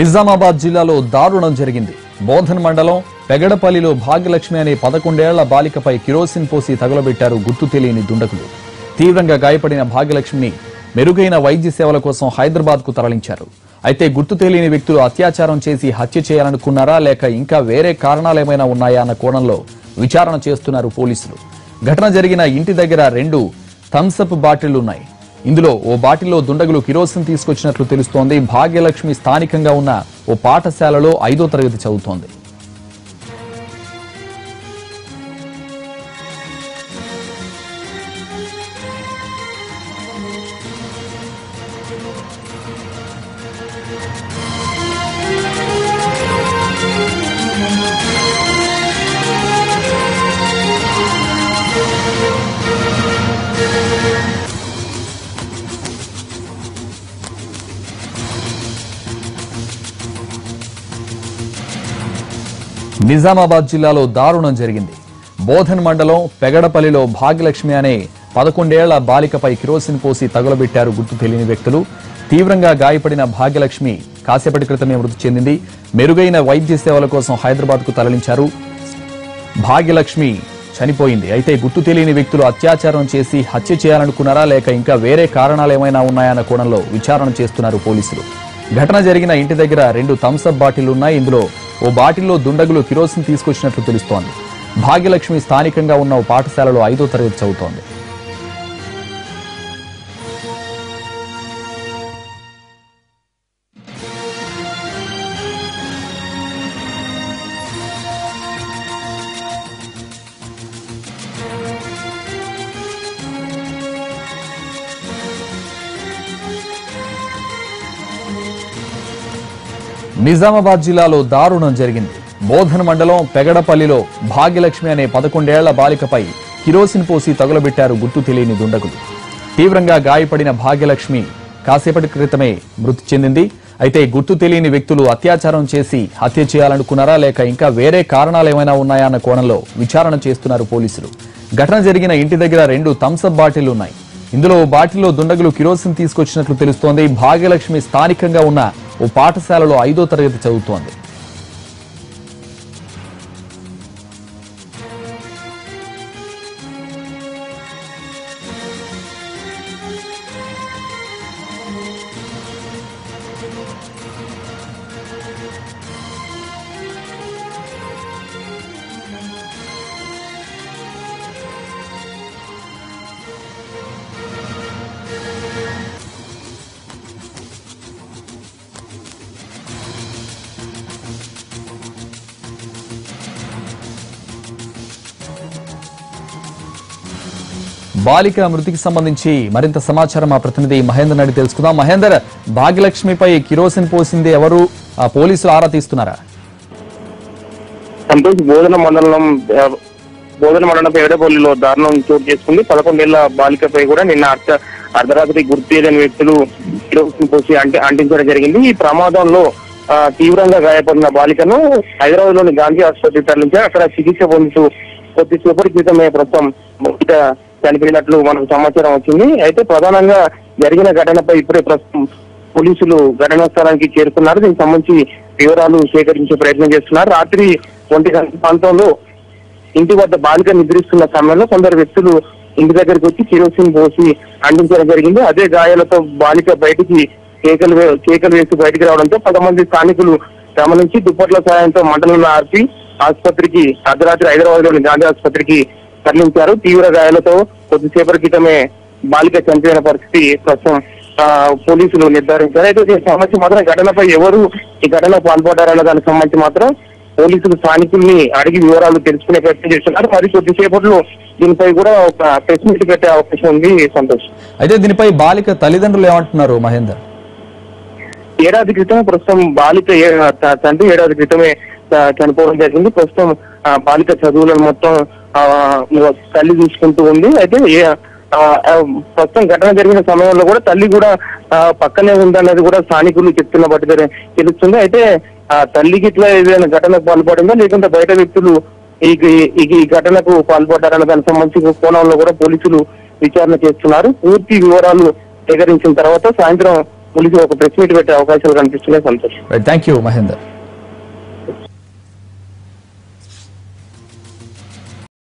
నిజామాబాద్ జిల్లాలో దారుణం జరిగింది. బోధన్ మండలం పెగడపల్లిలో భాగ్యలక్ష్మి అనే పదకొండేళ్ళ బాలికపై కిరోసిన్ పోసి తగులబెట్టారు గుర్తు తెలియని దుండకులు తీవ్రంగా గాయపడిన భాగ్యలక్ష్మిని మెరుగైన వైద్య సేవల కోసం హైదరాబాద్కు తరలించారు. అయితే గుర్తు తెలియని వ్యక్తులు అత్యాచారం చేసి హత్య చేయాలనుకున్నారా లేక ఇంకా వేరే కారణాలేమైనా ఉన్నాయా అన్న కోణంలో విచారణ చేస్తున్నారు పోలీసులు. ఘటన జరిగిన ఇంటి దగ్గర రెండు థమ్సప్ బాటిళ్ళున్నాయి ఇందులో ఓ బాటిల్లో దుండగులు కిరోసిన్ తీసుకొచ్చినట్లు తెలుస్తోంది. భాగ్యలక్ష్మి స్థానికంగా ఉన్న ఓ పాఠశాలలో ఐదో తరగతి చదువుతోంది. నిజామాబాద్ జిల్లాలో దారుణం జరిగింది. బోధన్ మండలం పెగడపల్లిలో భాగ్యలక్ష్మి అనే పదకొండేళ్ళ బాలికపై కిరోసిన్ పోసి తగులబెట్టారు గుర్తు తెలియని వ్యక్తులు. తీవ్రంగా గాయపడిన భాగ్యలక్ష్మి కాసేపటి క్రితమే మృతి చెందింది. మెరుగైన వైద్య సేవల కోసం హైదరాబాద్కు తరలించారు. భాగ్యలక్ష్మి చనిపోయింది. అయితే గుర్తు తెలియని వ్యక్తులు అత్యాచారం చేసి హత్య చేయాలనుకున్నారా లేక ఇంకా వేరే కారణాలు ఏమైనా ఉన్నాయన్న కోణంలో విచారణ చేస్తున్నారు పోలీసులు. ఘటన జరిగిన ఇంటి దగ్గర రెండు థమ్సప్ బాటిల్ ఉన్నాయి. ఇందులో ఓ బాటిల్లో దుండగులు కిరోసిన్ తీసుకొచ్చినట్లు తెలుస్తోంది. భాగ్యలక్ష్మి స్థానికంగా ఉన్న ఓ పాఠశాలలో ఐదో తరగతి చదువుతోంది. నిజామాబాద్ జిల్లాలో దారుణం జరిగింది. బోధన్ మండలం పెగడపల్లిలో భాగ్యలక్ష్మి అనే పదకొండేళ్ళ బాలికపై కిరోసిన్ పోసి తగులబెట్టారు గుర్తు తెలియని దుండగులు. తీవ్రంగా గాయపడిన భాగ్యలక్ష్మి కాసేపటి క్రితమే మృతి చెందింది. అయితే గుర్తు తెలియని వ్యక్తులు అత్యాచారం చేసి హత్య చేయాలనుకున్నారా లేక ఇంకా వేరే కారణాలు ఏమైనా ఉన్నాయా అన్న కోణంలో విచారణ చేస్తున్నారు పోలీసులు. ఘటన జరిగిన ఇంటి దగ్గర రెండు థమ్సప్ బాటిల్ ఉన్నాయి. ఇందులో ఓ బాటిల్లో దుండగులు కిరోసిన్ తీసుకొచ్చినట్లు తెలుస్తోంది. భాగ్యలక్ష్మి స్థానికంగా ఉన్న ఓ పాఠశాలలో ఐదో తరగతి చదువుతోంది. బాలిక మృతికి సంబంధించి మరింత సమాచారం మా ప్రతినిధి మహేందర్ నడి తెలుసుకుందాం. మహేందర్ భాగ్యలక్ష్మిపై కిరోసిన్ పోసింది ఎవరు? ఆ పోలీసులు ఆరా తీస్తున్నారా? సంతోష్ బోధన మండలం బోధన మండలం పేడపల్లిలో దారుణం చోటు చేసుకుంది. పదకొండేళ్ళ బాలికపై కూడా నిన్న అర్ధ అర్ధరాత్రి గుర్తు తెలియని వ్యక్తులు కిరోసిన్ పోసి అంటి అంటించడం జరిగింది. ఈ ప్రమాదంలో ఆ, తీవ్రంగా గాయపడిన బాలికను హైదరాబాద్లోని గాంధీ ఆసుపత్రికి తరలించారు. అక్కడ చికిత్స పొందుతూ కొద్దిసేపటి క్రితమే ప్రస్తుతం చనిపోయినట్లు మనకు సమాచారం వచ్చింది. అయితే ప్రధానంగా జరిగిన ఘటనపై ఇప్పుడే ప్రస్తుతం పోలీసులు ఘటనా స్థలానికి చేరుకున్నారు. దీనికి సంబంధించి వివరాలు సేకరించే ప్రయత్నం చేస్తున్నారు. రాత్రి ఒంటి గంట ప్రాంతంలో ఇంటి వద్ద బాలిక నిద్రిస్తున్న సమయంలో కొందరు వ్యక్తులు ఇంటి దగ్గరికి వచ్చి కిరోసిన్ పోసి అందించడం జరిగింది. అదే గాయాలతో బాలిక బయటికి కేకలు వే- కేకలు వేసి బయటికి రావడంతో కొంతమంది స్థానికులు గమనించి దుప్పట్ల సాయంతో మంటలను ఆర్పి ఆసుపత్రికి అర్ధరాత్రి హైదరాబాద్లోని గాంధీ ఆసుపత్రికి తరలించారు. తీవ్ర గాయాలతో కొద్దిసేపటి క్రితమే బాలిక చనిపోయిన పరిస్థితి ప్రస్తుతం పోలీసులు నిర్ధారించారు. అయితే దీనికి సంబంధించి మాత్రం ఘటనపై ఎవరు ఈ ఘటన పాల్పడ్డారన్న దానికి సంబంధించి మాత్రం పోలీసులు స్థానికుల్ని అడిగి వివరాలు తెలుసుకునే ప్రయత్నం చేస్తున్నారు. మరి కొద్దిసేపట్లో దీనిపై కూడా ఒక ప్రెస్ మీట్ పెట్టే అవకాశం ఉంది సంతోష్. అయితే దీనిపై బాలిక తల్లిదండ్రులు ఏమంటున్నారు మహేందర్? ఏడాది క్రితం ప్రస్తుతం బాలిక తండ్రి ఏడాది క్రితమే చనిపోవడం జరిగింది. ప్రస్తుతం బాలిక చదువులను మొత్తం తల్లి చూసుకుంటూ ఉంది అయితే ప్రస్తుతం ఘటన జరిగిన సమయంలో కూడా తల్లి కూడా పక్కనే ఉందన్నది కూడా స్థానికులు చెప్తున్న బట్టి తెలుస్తుంది. అయితే ఆ తల్లికి ఇట్లా ఏదైనా ఘటనకు పాల్పడిందా? లేకుంటే బయట వ్యక్తులు ఈ ఈ ఘటనకు పాల్పడ్డారన్న దానికి సంబంధించిన కోణంలో కూడా పోలీసులు విచారణ చేస్తున్నారు. పూర్తి వివరాలు సేకరించిన తర్వాత సాయంత్రం పోలీసులు ఒక ప్రెస్ మీట్ పెట్టే అవకాశాలు కనిపిస్తున్నాయి. సంతోష్. Thank you Mahender.